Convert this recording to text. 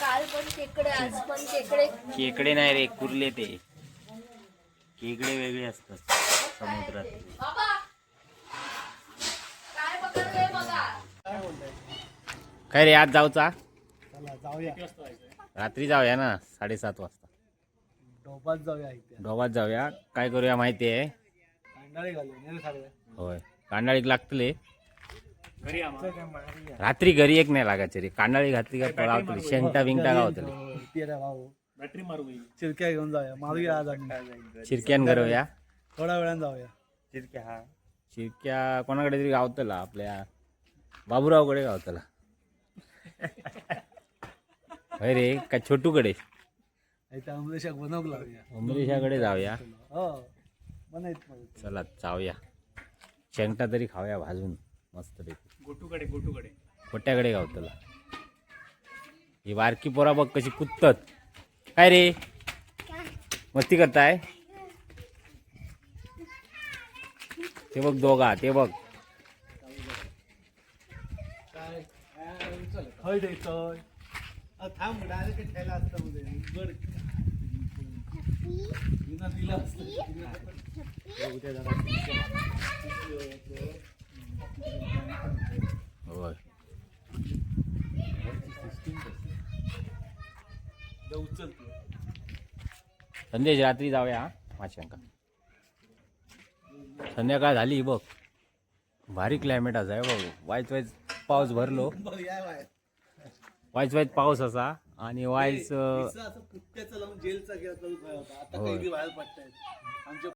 काल पण खेकडे आज पण खेकडे केकडे नाही रे कुर्ले ते. केकडे वेगळे असतात समुद्रात. बाबा काय पकडलंय बघा? काय रे आज जाऊचा? चला जाऊया. रात्री जाऊया ना साडेसात वाजता. डोबात जाऊया इथे. डोबात जाऊया. काय करूया माहिती आहे होय. कांडाळीक लागतले रात्री घरी एक नाही लागायचे रे. कांडाळी घातली का पळावतली शेंगटा बिंगटा गावतली. ते रे भाऊ. बॅटरी मारू चिरक्या घेऊन जाऊया. मारूया आज आम्ही. चिरक्यान घरवया थोड्या वेळाने जाऊया. चिरक्या हा. चिरक्या कोणाकडे तरी गावतला आपल्या बाबूरावकडे गावतला. होय रे का छोटूकडे. इथे अमरेशाक बनवक लावूया. अमरीशाकडे जाऊया. हो चला जाऊया. शेंगटा तरी खाऊया भाजून. मस्त पैकी. गोटूकडे गोटूकडे. खोट्याकडे गावतला ही बारकी पोरा बघ कशी कुत्तत. काय रे? मस्ती करताय? ते बघ दोघा ते बघ. थांब डायरेक्ट ठेला असतं मध्ये बर. विना दिलं असतं. उद्या जरा होय उचल तू संदेश रात्री जाऊया माशांका संध्याकाळ झाली बघ. भारी क्लायमेट असा आहे बघ. वाईच वाईच पाऊस भरलो. बाय वाईच पाऊस असा आणि लावून जेलचा आमच्या